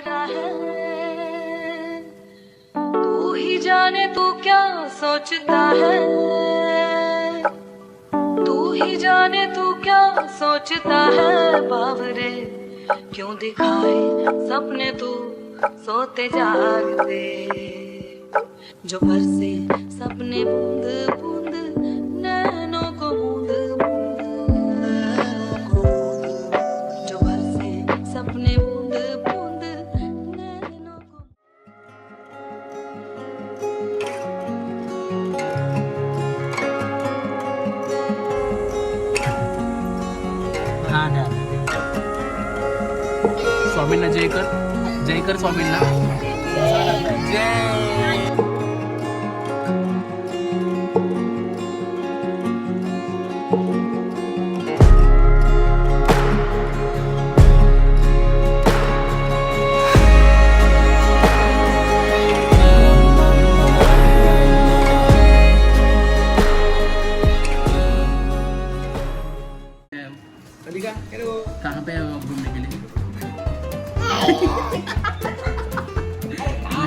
बिगड़ा है। तू ही जाने तू क्या सोचता है। तू ही जाने तू क्या सोचता है। बावरे क्यों दिखाए सपने तू सोते जागते। जो बरसे सपने बूंद बूंद, नैनों को मूंद मूंद जो बरसे सपने स्वामींना जयकर जयकर स्वामींना. जय.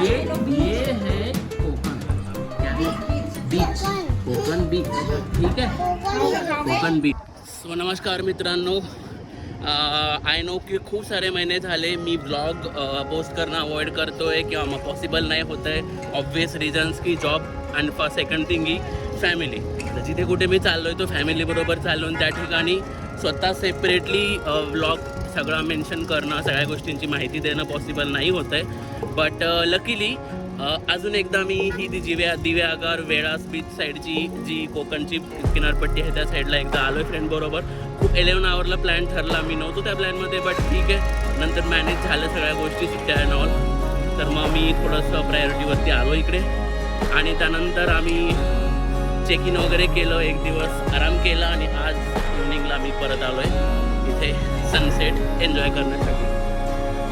ये ये है कोकण। क्या है बीच। कोकण बीच। ठीक आहे कोकण बीच। सो नमस्कार मित्रांनो. आय नो की खूप सारे महिने झाले मी ब्लॉग पोस्ट करणं अवॉइड करतोय किंवा मग पॉसिबल नाही होत आहे. ऑब्विस रिझन्स की job and first second thing he family तर जिथे कुठे मी चाललो आहे तो फॅमिलीबरोबर चाललो आणि त्या ठिकाणी स्वतः सेपरेटली व्लॉग सगळं मेन्शन करणं सगळ्या गोष्टींची माहिती देणं पॉसिबल नाही होत आहे बट लकीली अजून एकदा मी ही ती दिव्या दिव्यागार वेळास बीच साईडची जी कोकणची किनारपट्टी आहे त्या साईडला एकदा आलो आहे फ्रेंडबरोबर खूप इलेवन आवरला प्लॅन ठरला मी नव्हतो त्या प्लॅनमध्ये बट ठीक आहे. नंतर मॅनेज झालं सगळ्या गोष्टी सुट्ट्या अँड ऑल तर मग मी थोडंसं प्रायोरिटीवरती आलो इकडे. आणि त्यानंतर आम्ही चेक इन वगैरे केलं एक दिवस आराम केला आणि आज इव्हनिंगला मी परत आलो आहे इथे सनसेट एन्जॉय करण्यासाठी.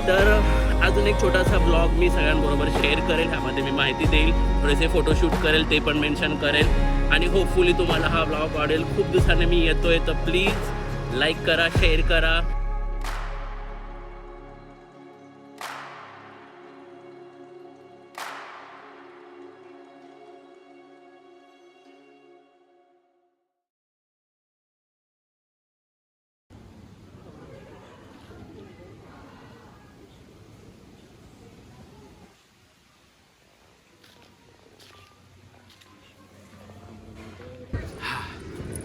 तर अजून एक छोटासा ब्लॉग मी सगळ्यांबरोबर शेअर करेल. ह्यामध्ये मी माहिती देईल. थोडेसे फोटोशूट करेल ते पण मेन्शन करेल. आणि होपफुली तुम्हाला हा ब्लॉग आवडेल. खूप दिवसाने मी येतोय तर प्लीज लाईक करा शेअर करा.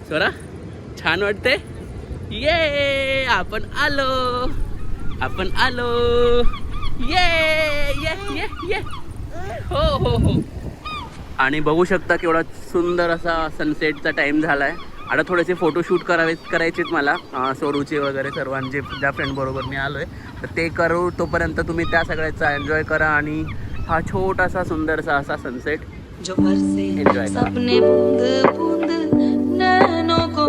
स्वरा छान वाटते ये आपण आलो. आपण आलो. ये ये ये ये हो हो हो. आणि बघू शकता केवढा सुंदर असा सनसेटचा टाईम झाला आहे आता थोडेसे फोटोशूट करावे करायचेत मला. सोरूचे वगैरे सर्वांचे ज्या फ्रेंडबरोबर मी आलो आहे तर ते करू तोपर्यंत तुम्ही त्या सगळ्याचा एन्जॉय करा आणि हा छोटासा सुंदरसा असा सनसेट Enjoy करा.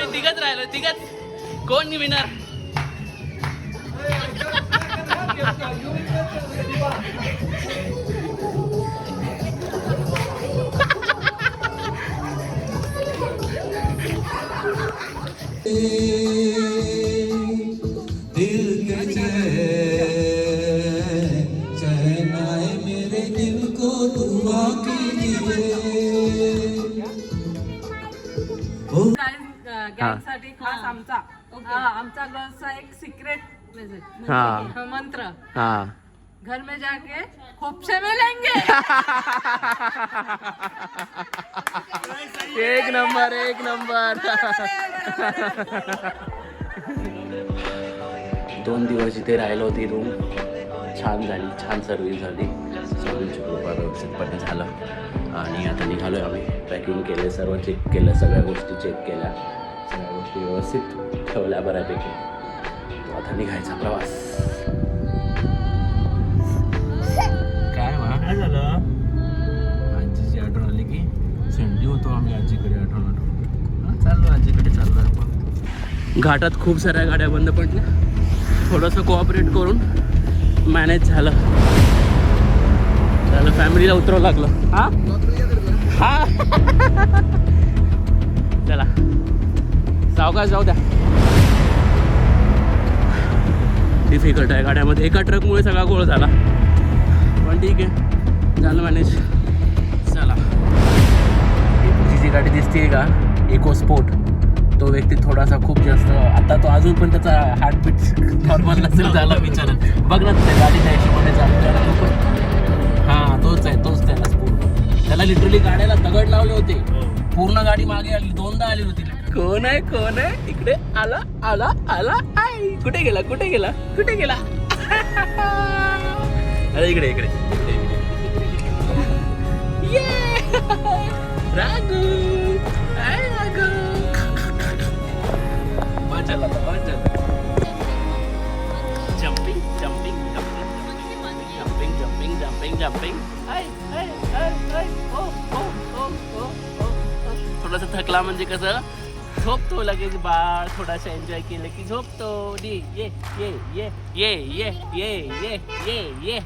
आम्ही तिघच राहिलो तिघच. कोण विनर दिल गँगसाठी खास आमचा. हा, आमचा गर्ल्सचा एक सिक्रेट हा. मंत्र. हा. घर में जाके खोपसे में लेंगे. एक नंबर एक नंबर. दोन दिवस इथे राहिलो होती रूम छान झाली छान सर्विस झाली. सर्विसची कृपा व्यवस्थितपणे झालं. आणि आता निघालो आम्ही. पॅकिंग केले सर्व चेक केलं सगळ्या गोष्टी चेक केल्या. गोष्टी व्यवस्थित ठेवल्या बऱ्यापैकी. तो आता निघायचा प्रवास. काय वा? काय झालं? आजीची आठवण आली की शेंडी होतो आम्ही आजीकडे आठवण आठवण. हा, चाललो आजीकडे चाललो आपण. घाटात खूप साऱ्या गाड्या बंद पडल्या. थोडंसं कोऑपरेट करून मॅनेज झालं. झालं फॅमिलीला उतरावं लागलं. हा? हा. चला. सावकाश जाऊ द्या. डिफिकल्ट आहे गाड्यामध्ये. एका ट्रकमुळे सगळा गोळ झाला. पण ठीक आहे. झालं मॅनेज चला. ही जी गाडी दिसते का इको स्पोर्ट तो व्यक्ती थोडासा खूप जास्त आता तो अजून पण त्याचा हार्टबीट नॉर्मल नसेल झाला विचार बघ ना त्या गाडीच्या हिशोबाने चालू त्याला तो पण. हां तोच आहे तोच त्याला पूर्ण त्याला लिटरली गाड्याला दगड लावले होते. पूर्ण गाडी मागे आली दोनदा आली होती. कोण आहे कोण आहे? इकडे आला आला आला आय कुठे गेला कुठे गेला? कुठे गेला? अरे इकडे इकडे. इकडे, इकडे. ये. रागू. हाय रागू. मजा आता मजा jumping jumping jumping jumping jumping jumping हाय हाय हाय ओ ओ ओ ओ ओ थकला म्हणजे कसं? झोपतो लगेच बाळ थोडासा एन्जॉय केलं की झोपतो. डी ये ये ये ये ये ये ये ये ये.